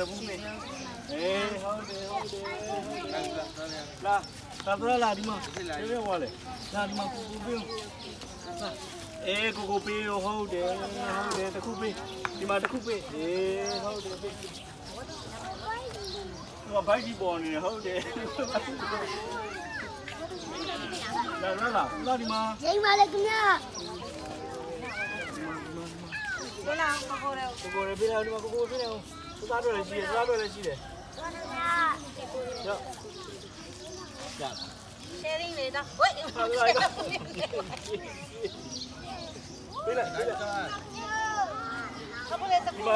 တပူးမေးအေးဟုတ်တယ်ဟုတ်တယ်လာသာသလာဒီမှာဒီလိုဝါလေလာဒီမှာကိုကိုပေးလာအေးကိုကိုပေးရောဟုတ်တယ်ဟုတ်တယ်တခုပေးဒီမှာတခုပေးအေးဟုတ်တယ်ပေးဟိုဘိုက်ကြီးပေါ်နေတယ်ဟုတ်တယ်လာလာလာလာဒီမှာကျင်းပါလေခင်ဗျာကိုကိုရပေးတယ်ဒီမှာကိုကိုပေးတယ်သူသားတော့လ 是哪边的鸡？是哪边的鸡的？我的呀。行。行。谁领来的？喂。他是哪个？回来，回来。他，来，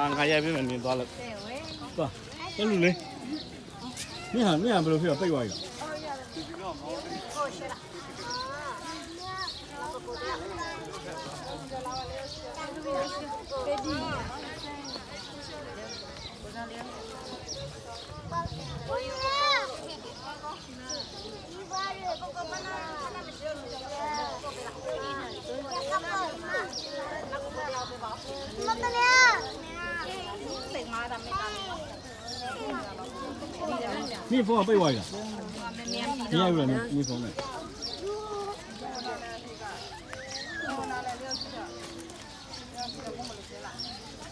ငါငါရိုက်ပေးမယ်နင်သွားလို့သွားအဲ့လိုလေမင်းဟာမင်းဟာဘယ်လိုဖြစ်ပိတ်သွားပြီ မမလေး စိတ်မားတာမေတ္တာလေး မင်းဖုန်းကပိတ်သွားပြီလား 蜜蜂啊，被喂了。你也喂蜜蜂了。个，了。